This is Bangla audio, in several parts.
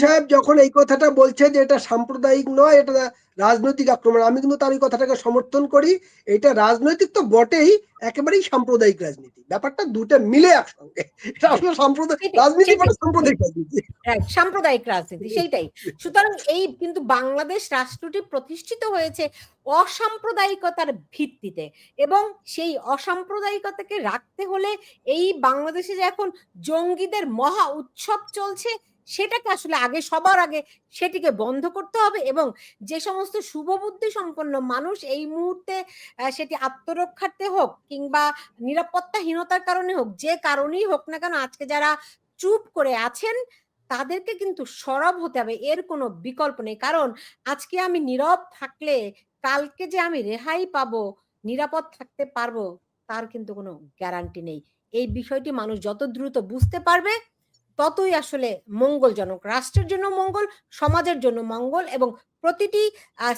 সাহেব যখন এই কথাটা বলছে যে এটা সাম্প্রদায়িক নয় এটা রাজনৈতিক আক্রমণ আমি কিন্তু তার ওই কথাটাকে সমর্থন করি। এটা রাজনৈতিক তো বটেই একেবারেই সাম্প্রদায়িক রাজনীতি। ব্যাপারটা দুটো মিলে একসঙ্গে। এটা আসলে সাম্প্রদায়িক রাজনীতি মানে সাম্প্রদায়িক রাজনীতি। সাম্প্রদায়িক রাজনীতি সেইটাই। সুতরাং এই কিন্তু বাংলাদেশ রাষ্ট্রটি প্রতিষ্ঠিত হয়েছে অসাম্প্রদায়িকতার ভিত্তিতে এবং সেই অসাম্প্রদায়িকতাকে রাখতে হলে এই বাংলাদেশে যে এখন জঙ্গিদের মহা উৎসব চলছে সেটাকে আসলে আগে, সবার আগে সেটিকে বন্ধ করতে হবে এবং যে সমস্ত শুভবুদ্ধি সম্পন্ন মানুষ এই মুহূর্তে সেটি আত্মরক্ষার্থে হোক কিংবা নিরাপত্তাহীনতার কারণে হোক, যে কারণেই হোক না কেন আজকে যারা চুপ করে আছেন, তাদেরকে কিন্তু সরব হতে হবে। এর কোনো বিকল্প নেই। কারণ আজকে আমি নীরব থাকলে, কালকে যে আমি রেহাই পাবো, নিরাপদ থাকতে পারব, তার কিন্তু কোনো গ্যারান্টি নেই। এই বিষয়টি মানুষ যত দ্রুত বুঝতে পারবে ততই আসলে মঙ্গলজনক। রাষ্ট্রের জন্য মঙ্গল, সমাজের জন্য মঙ্গল এবং প্রতিটি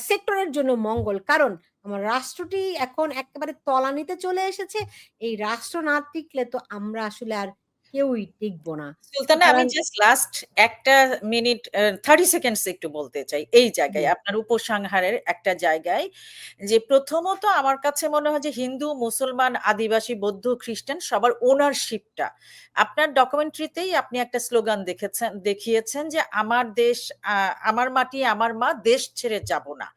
সেক্টরের জন্য মঙ্গল। কারণ আমার রাষ্ট্রটি এখন একেবারে তলানিতে চলে এসেছে। এই রাষ্ট্র না টিকলে তো আমরা আসলে আর কেউই টিকবো না। সুলতানা আমি জাস্ট লাস্ট একটা মিনিট থার্টি সেকেন্ডস একটু বলতে চাই। এই জায়গায় আপনার উপসংহারের একটা জায়গায় যে প্রথমত আমার কাছে মনে হয় যে হিন্দু মুসলমান আদিবাসী বৌদ্ধ খ্রিস্টান সবার ওনারশিপটা আপনার ডকুমেন্টারিতেই আপনি একটা স্লোগান দেখেছেন দেখিয়েছেন যে আমার দেশ আমার মাটি আমার মা দেশ ছেড়ে যাব না।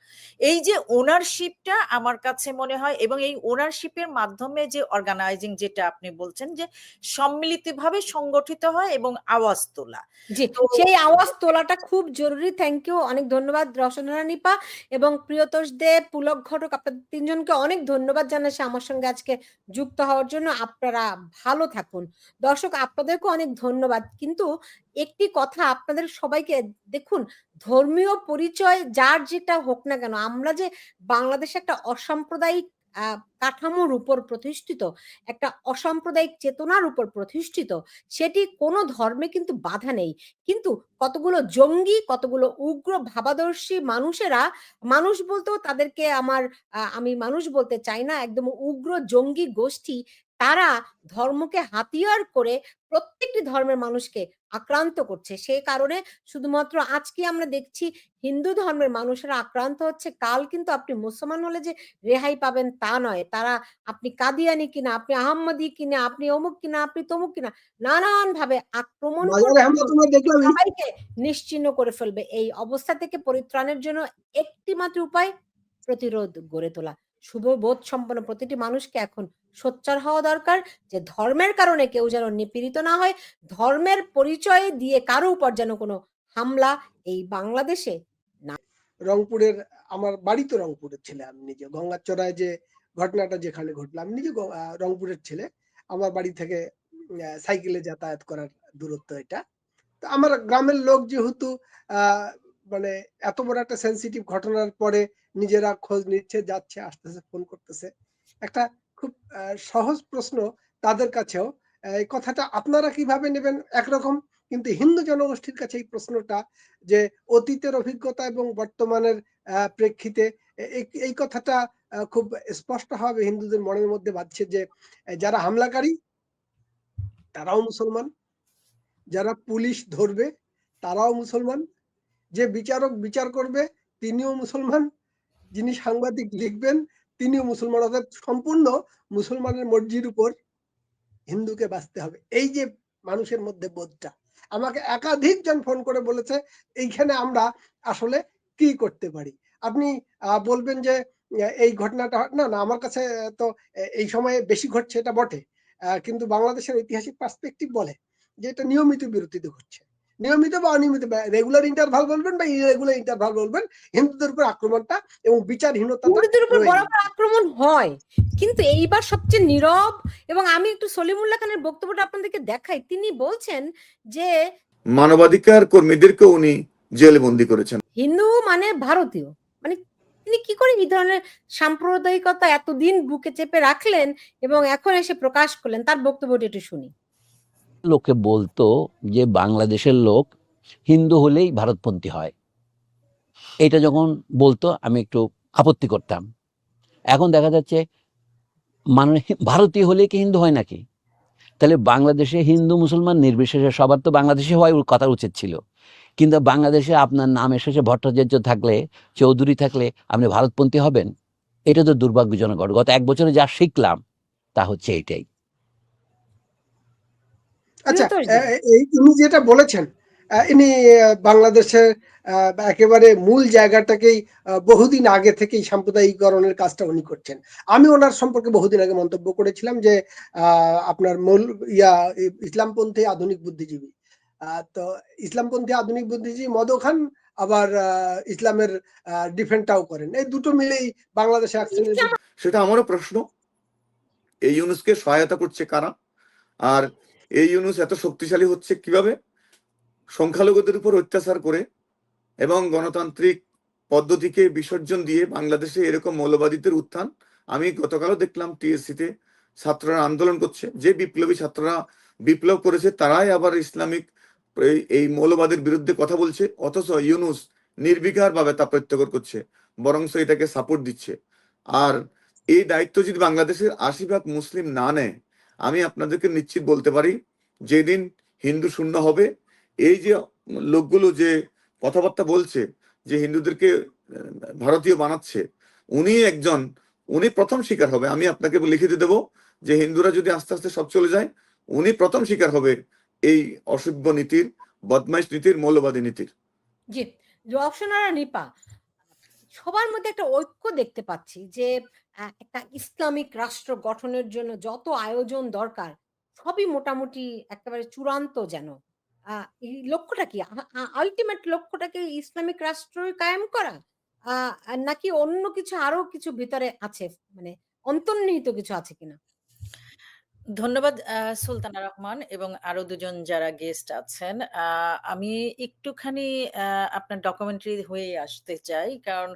এই যে ওনারশিপটা আমার কাছে মনে হয় এবং এই ওনারশিপের মাধ্যমে যে অর্গানাইজিং যেটা আপনি বলছেন যে সম্মিলিতভাবে সংগঠিত হয় এবং আওয়াজ তোলা। সেই আওয়াজ তোলাটা খুব জরুরি। থ্যাংক ইউ অনেক ধন্যবাদ রসনা নিপা এবং প্রিয়তোষ দেব পুলক ঘটক আপনাদের তিনজনকে অনেক ধন্যবাদ জানাচ্ছি আমার সঙ্গে আজকে যুক্ত হওয়ার জন্য। আপনারা ভালো থাকুন। দর্শক আপনাদেরকে অনেক ধন্যবাদ। কিন্তু একটি কথা আপনাদের সবাইকে দেখুন ধর্মীয় পরিচয় যার যেটা হোক না কেন আমরা যে বাংলাদেশে একটা অসাম্প্রদায়িক কাঠামোর উপর প্রতিষ্ঠিত, একটা অসাম্প্রদায়িক চেতনার উপর প্রতিষ্ঠিত, সেটি কোনো ধর্মে কিন্তু বাধা নেই। কিন্তু কতগুলো জঙ্গি, কতগুলো উগ্র ভাবাদর্শী মানুষেরা, মানুষ বলতেও তাদেরকে আমার আমি মানুষ বলতে চাই না, একদম উগ্র জঙ্গি গোষ্ঠী তারা ধর্মকে হাতিয়ার করে প্রত্যেকটি ধর্মের মানুষকে আক্রান্ত করছে। সেই কারণে শুধুমাত্র আজকে আমরা দেখছি হিন্দু ধর্মের মানুষেরা আক্রান্ত হচ্ছে কাল কিন্তু আপনি মুসলমান হলে যে রেহাই পাবেন তা নয়। তারা আপনি কাদিয়ানি কিনা আপনি আহম্মদি কিনা আপনি অমুক কিনা আপনি তমুক কিনা নানান ভাবে আক্রমণ সবাইকে নিশ্চিহ্ন করে ফেলবে। এই অবস্থা থেকে পরিত্রাণের জন্য একটি মাত্র উপায় প্রতিরোধ গড়ে তোলা। শুভ বোধ সম্পন্ন প্রতিটি মানুষকে এখন সোচ্চার হওয়া দরকার যে ধর্মের কারণে কেউ যেন নিপীড়িত না হয়। ধর্মের পরিচয় দিয়ে কারও উপর যেন কোনো হামলা এই বাংলাদেশে না রংপুরের আমার বাড়ি তো রংপুরের ছেলে আমি নিজে। গঙ্গাচড়ায় যে ঘটনাটা যেখানে ঘটলো আমি নিজে রংপুরের ছেলে। আমার বাড়ি থেকে সাইকেলে যাতায়াত করার দূরত্ব এটা। তো আমার গ্রামের লোক যেহেতু আহ, মানে এত বড় একটা সেন্সিটিভ ঘটনার পরে নিজেরা খোঁজ নিচ্ছে, যাচ্ছে, আসতেছে ফোন করতেছে। একটা খুব সহজ প্রশ্ন তাদের কাছেও। এই কথাটা আপনারা কীভাবে নেবেন একরকম? কিন্তু হিন্দু জনগোষ্ঠীর কাছে এই প্রশ্নটা যে অতীতের অভিজ্ঞতা এবং বর্তমানের প্রেক্ষিতে এই- কথাটা খুব স্পষ্ট ভাবে হিন্দুদের মনের মধ্যে বাঁধছে যে যারা হামলাকারী, তারাও মুসলমান। যারা পুলিশ ধরবে, তারাও মুসলমান। যে বিচারক বিচার করবে, তিনিও মুসলমান, যিনি সাংবাদিক লিখবেন, তিনিও মুসলমান। অর্থাৎ সম্পূর্ণ মুসলমানের মর্জির উপর হিন্দুকে বাঁচতে হবে। এই যে মানুষের মধ্যে বোধটা, আমাকে একাধিক জন ফোন করে বলেছে, এইখানে আমরা আসলে কি করতে পারি? আপনি বলবেন যে এই ঘটনাটা, না না, আমার কাছে তো এই সময়ে বেশি ঘটছে, এটা বটে। কিন্তু বাংলাদেশের ঐতিহাসিক পার্সপেক্টিভ বলে যে, এটা নিয়মিত বিরতিতে ঘটছে নিয়মিত বা অনিয়মিত রেগুলার ইন্টারভাল বলবেন বা ইরেগুলার ইন্টারভাল বলবেন হিন্দুদের উপর আক্রমণটা এবং বিচারহীনতা হিন্দুদের উপর বরাবর আক্রমণ হয়। কিন্তু এইবার সবচেয়ে নীরব এবং আমি একটু সলিমুল্লাহ খানের বক্তব্যটা আপনাদেরকে দেখাই। তিনি বলছেন যে মানবাধিকার কর্মীদেরকে উনি জেলে বন্দি করেছেন। হিন্দু মানে ভারতীয়। মানে তিনি কি করে এই ধরনের সাম্প্রদায়িকতা এতদিন বুকে চেপে রাখলেন এবং এখন এসে প্রকাশ করলেন? তার বক্তব্যটা একটু শুনি। লোকে বলতো যে বাংলাদেশের লোক হিন্দু হলেই ভারতপন্থী হয়। এটা যখন বলতো, আমি একটু আপত্তি করতাম। এখন দেখা যাচ্ছে মানে ভারতীয় হলেই কি হিন্দু হয় নাকি? তাহলে বাংলাদেশে হিন্দু, মুসলমান নির্বিশেষে সবার তো বাংলাদেশে হওয়াই কথা উচিত ছিল। কিন্তু বাংলাদেশে আপনার নাম এসেছে, ভট্টাচার্য থাকলে, চৌধুরী থাকলে আপনি ভারতপন্থী হবেন। এটা তো দুর্ভাগ্যজনক। গত এক বছরে যা শিখলাম, তা হচ্ছে এটাই। আচ্ছা ইনি যেটা বলেছেন আহ, ইনি বাংলাদেশের আহ, একেবারে মূল জায়গাটাকেই আহ, বহুদিন আগে থেকেই সাম্প্রদায়িকরণের কাজটা উনি করছেন। আমি ওনার সম্পর্কে বহুদিন আগে মন্তব্য করেছিলাম যে আহ, আপনার মূল ইয়া ইসলামপন্থী আধুনিক বুদ্ধিজীবী। আহ, তো ইসলামপন্থী আধুনিক বুদ্ধিজীবী মদো খান আবার আহ, ইসলামের ডিফেন্ডটাও করেন। এই দুটো মিলেই বাংলাদেশে সেটা আমারও প্রশ্ন। এই ইউনুসকে সহায়তা করছে কারা? আর এই ইউনুস এত শক্তিশালী হচ্ছে কীভাবে? সংখ্যালঘুদের উপর অত্যাচার করে এবং গণতান্ত্রিক পদ্ধতিকে বিসর্জন দিয়ে বাংলাদেশে এরকম মৌলবাদীদের উত্থান। আমি গতকালও দেখলাম টিএসসিতে ছাত্ররা আন্দোলন করছে। যে বিপ্লবী ছাত্ররা বিপ্লব করেছে, তারাই আবার ইসলামিক এই- মৌলবাদের বিরুদ্ধে কথা বলছে। অথচ ইউনুস নির্বিকার ভাবে তা প্রত্যাখ্যান করছে বরং এটাকে সাপোর্ট দিচ্ছে। আর এই দায়িত্ব যদি বাংলাদেশের আশি ভাগ মুসলিম না নেয় আমি আপনাদেরকে নিশ্চিত বলতে পারি, যেদিন হিন্দু শূন্য হবে, এই যে লোকগুলো যে কথাবার্তা বলছে, যে হিন্দুদেরকে ভারতীয় বানাচ্ছে, উনি একজন, উনি প্রথম শিকার হবে। আমি আপনাকে লিখে লিখিতে দেব যে হিন্দুরা যদি আস্তে আস্তে সব চলে যায়, উনি প্রথম শিকার হবে এই অসভ্য নীতির, বদমাইশ নীতির, মৌলবাদী নীতির। জি। রওশনারা নিপা। সবার মধ্যে একটা ঐক্য দেখতে পাচ্ছি যে একটা ইসলামিক রাষ্ট্র গঠনের জন্য যত আয়োজন দরকার, সবই মোটামুটি একেবারে চূড়ান্ত যেন। লক্ষ্যটা কি? আলটিমেট লক্ষ্যটা কি ইসলামিক রাষ্ট্র কায়েম করা? নাকি অন্য কিছু আরও কিছু ভিতরে আছে? মানে অন্তর্নিহিত কিছু আছে কিনা? ধন্যবাদ আহ, সুলতানা রহমান এবং আরও দুজন যারা গেস্ট আছেন। আহ, আমি একটুখানি আহ, আপনার ডকুমেন্টারি হয়ে আসতে চাই। কারণ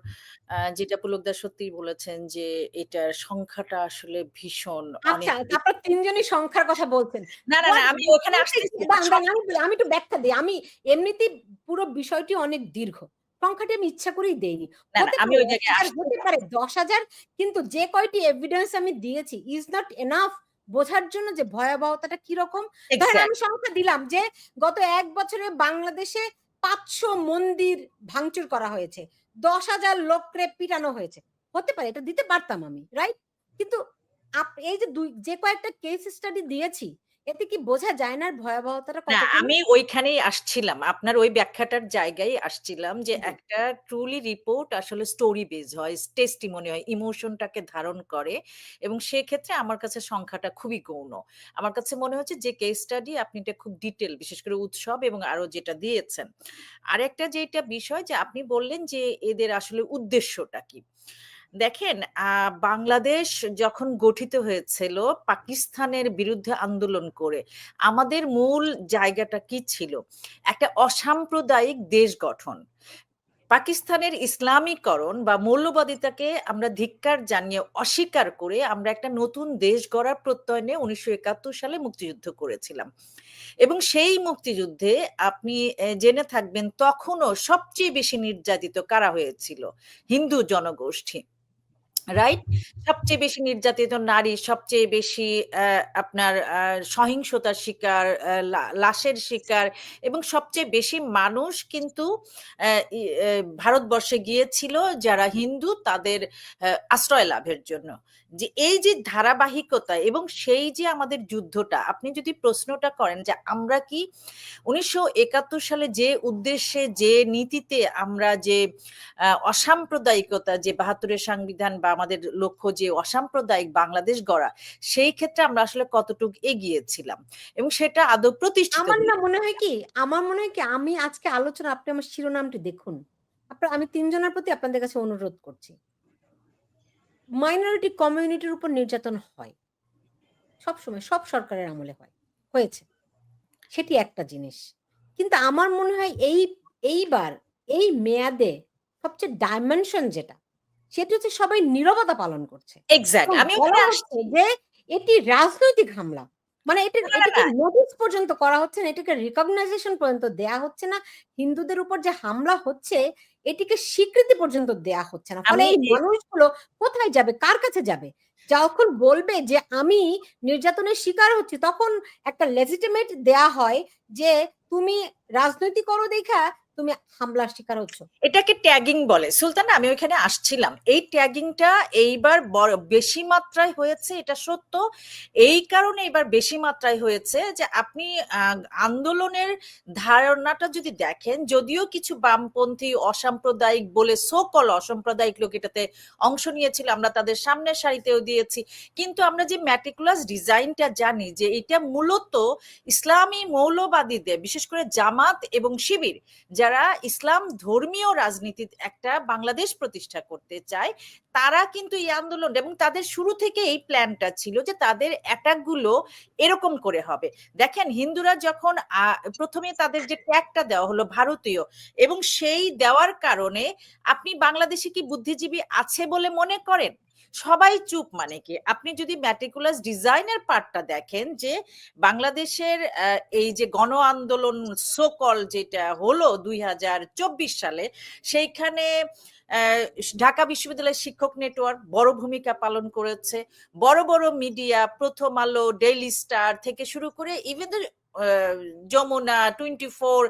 আহ, যেটা পুলকদা সত্যি বলেছেন যে এটার সংখ্যাটা আসলে ভীষণ অনেক আচ্ছা বেশি। তারপর তিনজনই সংখ্যার কথা বলছেন। না না আমি ওখানে what আসতেছি is- দাঁড়ান, দাঁড়ান, আমি বলি- আমি একটু ব্যাখ্যা দিই। আমি এমনিতেই পুরো বিষয়টি অনেক দীর্ঘ। সংখ্যাটি আমি ইচ্ছা করেই দেইনি। না না হতে আমি পারে ওই জায়গায় 10,000 আসতে হতে পারে দশ হাজার কিন্তু যে কয়টি এভিডেন্স আমি দিয়েছি ইজ নট এনাফ বোঝার জন্য যে ভয়াবহতাটা কীরকম? ধরেন আমি সংখ্যা দিলাম যে গত এক বছরে বাংলাদেশে পাঁচশো মন্দির ভাঙচুর করা হয়েছে দশ হাজার লোককে পিটানো হয়েছে। হতে পারে এটা দিতে পারতাম আমি রাইট কিন্তু এই যে দুই যে কয়েকটা কেস স্টাডি দিয়েছি এতে কি বোঝা যায় না ভয়াবহতাটা না আমি ওইখানেই আসছিলাম। আপনার ওই ব্যাখ্যাটার জায়গায় আসছিলাম যে একটা ট্রুলি রিপোর্ট আসলে স্টোরি বেজ হয় টেস্টিমনি হয় ইমোশনটাকে ধারণ করে এবং সেক্ষেত্রে আমার কাছে সংখ্যাটা খুবই গৌণ। আমার কাছে মনে হচ্ছে যে কেস স্টাডি আপনি এটা খুব ডিটেল বিশেষ করে উৎসব এবং আরও যেটা দিয়েছেন। আরেকটা যেটা বিষয় যে আপনি বললেন যে এদের আসলে উদ্দেশ্যটা কি। দেখেন বাংলাদেশ যখন গঠিত হয়েছিল পাকিস্তানের বিরুদ্ধে আন্দোলন করে, আমাদের মূল জায়গাটা কি ছিল? একটা অসাম্প্রদায়িক দেশ গঠন। পাকিস্তানের ইসলামীকরণ বা মৌলবাদিতাকে আমরা ধিক্কার জানিয়ে অস্বীকার করে আমরা একটা নতুন দেশ গড়ার প্রত্যয়নে উনিশশো একাত্তর সালে মুক্তিযুদ্ধ করেছিলাম। এবং সেই মুক্তিযুদ্ধে আপনি জেনে থাকবেন তখনও সবচেয়ে বেশি নির্যাতিত কারা হয়েছিল? হিন্দু জনগোষ্ঠী। রাইট সবচেয়ে বেশি নির্যাতিত নারী, সবচেয়ে বেশি আপনার সহিংসতার শিকার লাশের শিকার এবং সবচেয়ে বেশি মানুষ কিন্তু ভারতবর্ষে গিয়েছিল যারা হিন্দু তাদের আশ্রয় লাভের জন্য। যে এই যে ধারাবাহিকতা এবং সেই যে আমাদের যুদ্ধটা, আপনি যদি প্রশ্নটা করেন যে আমরা কি উনিশশো একাত্তর সালে যে উদ্দেশ্যে, যে নীতিতে আমরা যে অসাম্প্রদায়িকতা, যে বাহাত্তরের সংবিধান বা আমাদের লক্ষ্য যে অসাম্প্রদায়িক বাংলাদেশ গড়া সেই ক্ষেত্রে আমরা আসলে কতটুকু এগিয়েছিলাম এবং সেটা আদৌ প্রতিষ্ঠিত আমার না মনে হয় কি আমার মনে হয় কি আমি আজকে আলোচনা আপনি আমার শিরোনামটি দেখুন। আপনার আমি তিনজনের প্রতি আপনাদের কাছে অনুরোধ করছি। মাইনরিটি কমিউনিটির উপর নির্যাতন হয়। সব সময় সব সরকারের আমলে হয়। হয়েছে। সেটি একটা জিনিস। কিন্তু আমার মনে হয় এই এইবার এই মেয়াদে সবচেয়ে ডাইমেনশন যেটা সেটি হচ্ছে সবাই নীরবতা পালন করছে। এক্স্যাক্ট আমি যে এটি রাজনৈতিক হামলা। মানে এটা এটাকে নোটিস পর্যন্ত করা হচ্ছে না এটাকে রিকগনাইজেশন পর্যন্ত দেয়া হচ্ছে না। হিন্দুদের উপর যে হামলা হচ্ছে এটিকে স্বীকৃতি পর্যন্ত দেয়া হচ্ছে না। ফলে এই এই- মানুষগুলো কোথায় যাবে? কার কাছে যাবে? যখন বলবে যে আমি নির্যাতনের শিকার হচ্ছি তখন একটা লেজিটিমেট দেয়া হয় যে তুমি রাজনৈতিক করো দেখা তুমি হামলার শিকার হচ্ছ। এটাকে ট্যাগিং বলে। সুলতানা, আমি ওইখানে আসছিলাম। এই ট্যাগিংটা এইবার বেশি মাত্রায় হয়েছে, এটা সত্য। এই কারণে এবার বেশি মাত্রায় হয়েছে যে আপনি আন্দোলনের ধারণাটা যদি দেখেন, যদিও কিছু বামপন্থী অসাম্প্রদায়িক বলে সকল অসাম্প্রদায়িক লোক এটাতে অংশ নিয়েছিল, আমরা তাদের সামনের সারিতেও দিয়েছি। কিন্তু আমরা যে ম্যাটিকুলাস ডিজাইনটা জানি যে এটা মূলত ইসলামী মৌলবাদীদের, বিশেষ করে জামাত এবং শিবির, যারা ইসলাম ধর্মীয় রাজনীতি একটা বাংলাদেশ প্রতিষ্ঠা করতে চায়, তারা কিন্তু এই আন্দোলন এবং তাদের শুরু থেকে এই প্ল্যানটা ছিল যে তাদের অ্যাটাকগুলো এরকম করে হবে। দেখেন, হিন্দুরা যখন প্রথমে তাদের যে ট্যাগটা দেওয়া হলো ভারতীয় এবং সেই দেওয়ার কারণে আপনি বাংলাদেশে কি বুদ্ধিজীবী আছে বলে মনে করেন? সবাই চুপ মানে কি? আপনি যদি ম্যাটিকুলাস ডিজাইনের পার্টটা দেখেন যে বাংলাদেশের এই যে গণ আন্দোলন সোকল যেটা হলো দুই হাজার চব্বিশ সালে, সেইখানে ঢাকা বিশ্ববিদ্যালয়ের শিক্ষক নেটওয়ার্ক বড় ভূমিকা পালন করেছে। বড় বড় মিডিয়া প্রথম আলো ডেইলি স্টার থেকে শুরু করে even Jamuna twenty four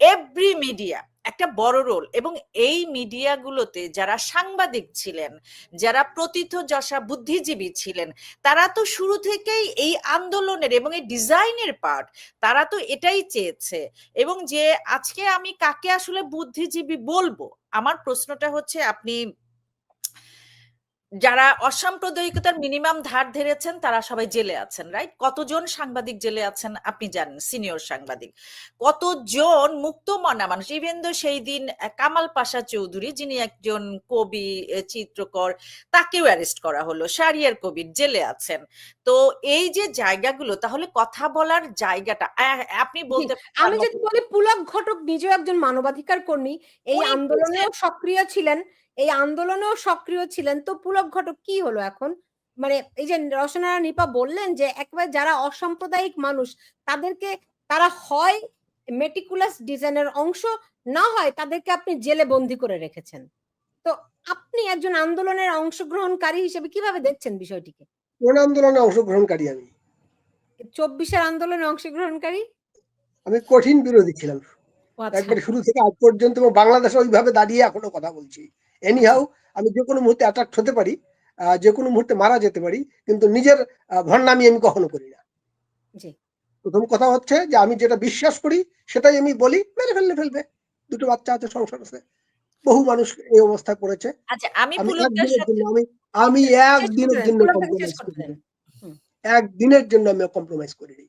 every media একটা বড় রোল এবং এই মিডিয়াগুলোতে যারা সাংবাদিক ছিলেন, যারা প্রথিতযশা বুদ্ধিজীবী ছিলেন, তারা তো শুরু থেকেই এই আন্দোলনের এবং এই ডিজাইনের পার্ট তারা তো এটাই চেয়েছে। এবং যে আজকে আমি কাকে আসলে বুদ্ধিজীবী বলব, আমার প্রশ্নটা হচ্ছে আপনি যারা অসাম্প্রদায়িকতার মিনিমাম ধার ধরেছেন তারা সবাই জেলে আছেন রাইট কতজন সাংবাদিক জেলে আছেন আপনি জানেন সিনিয়র সাংবাদিক। কতজন মুক্ত মনা মানুষ ইভেন দো সেই দিন কামাল পাশা চৌধুরী যিনি একজন কবি চিত্রকর তাকেও অ্যারেস্ট করা হলো শারিয়ার কবির জেলে আছেন। তো এই যে জায়গাগুলো তাহলে কথা বলার জায়গাটা আপনি বলতে আমি যদি বলি পুলক ঘটক নিজেও একজন মানবাধিকার কর্মী এই উনি আন্দোলনেও সক্রিয় ছিলেন। এই আন্দোলনেও সক্রিয় ছিলেন। তো পুলক ঘটক কি হলো এখন? মানে এই যে রচনা নিপা বললেন যে একবার যারা অসাম্প্রদায়িক মানুষ তাদেরকে তারা হয় মেটিকুলাস ডিজাইনের অংশ না হয় তাদেরকে আপনি জেলে বন্দি করে রেখেছেন। তো আপনি একজন আন্দোলনের অংশগ্রহণকারী হিসেবে কীভাবে দেখছেন বিষয়টিকে? কোন আন্দোলনে অংশগ্রহণকারী আমি? চব্বিশের আন্দোলনে অংশগ্রহণকারী? আমি কঠিন বিরোধী ছিলাম। আচ্ছা। একবার শুরু থেকে আজ পর্যন্ত বাংলাদেশে ওইভাবে দাঁড়িয়ে এখনও কথা বলছি। এনিহাও আমি যে কোনো মুহূর্তে অ্যাটাক হতে পারি যে কোনো মুহূর্তে মারা যেতে পারি কিন্তু নিজের ভণ্ডামি আমি কখনো করি না। প্রথম কথা হচ্ছে যে আমি যেটা বিশ্বাস করি সেটাই আমি বলি মেরে ফেললে ফেলবে। দুটো বাচ্চা আছে সংসার আছে। বহু মানুষ এই অবস্থায় পড়েছে আচ্ছা আমি আমি একদিনের জন্য কম্প্রোমাইজ করি একদিনের জন্য আমি কম্প্রোমাইজ করি নি।